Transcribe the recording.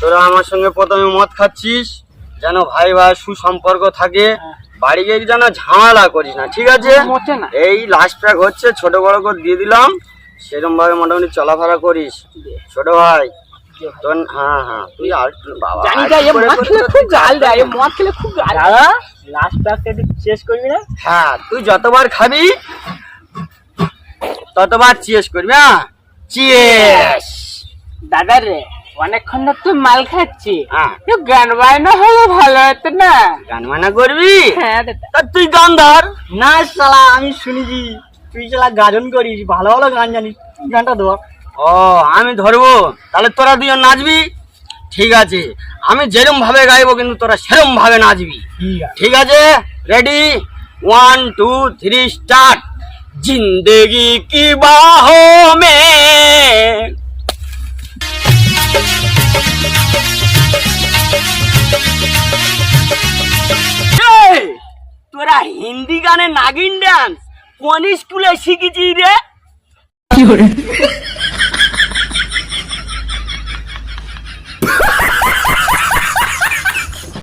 তোরা আমার সঙ্গে প্রথমে মদ খাচ্ছিস যেন ভাই ভাই সুসম্পর্ক থাকে। বাড়ি গিয়ে যেন ঝামেলা করিস না ঠিক আছে? এই লাস্ট প্যাক হচ্ছে ছোট বড় করে দিয়ে দিলাম। সেরকম ভাবে মোটামুটি চলাফেরা করিস। ছোট ভাই তোর হ্যাঁ হ্যাঁ তুই আর বাবা জানি আর যা এ করে মদ করে খেলে তোর- খুব গাল দেয় মদ খেলে খুব গাল দাদা? লাস্ট প্যাকটা শেষ করবি না? হ্যাঁ তুই যতবার খাবি ততবার চিয়েস করবি হ্যাঁ? চিয়েস দাদা রে। অনেকক্ষণ ধর তুই মাল খাচ্ছি। হ্যাঁ। তুই গান বায়না হলে ভালো হতো না। গান বায়না করবি? হ্যাঁ তুই গান ধর। না শালা আমি শুনেছি তুই শালা গাজন করিস ভালো ভালো গান জানিস। গানটা ধর। ও আমি ধরবো। তাহলে তোরা দুজন নাচবি? ঠিক আছে। আমি যেরম ভাবে গাইবো কিন্তু তোরা সেরম ভাবে নাচবি। ঠিক আছে। Ready one two three start জিন্দেগি কি বাহো মে তোরা হিন্দি গানে নাগিন ডান্স কোন স্কুলে শিখেছি রে?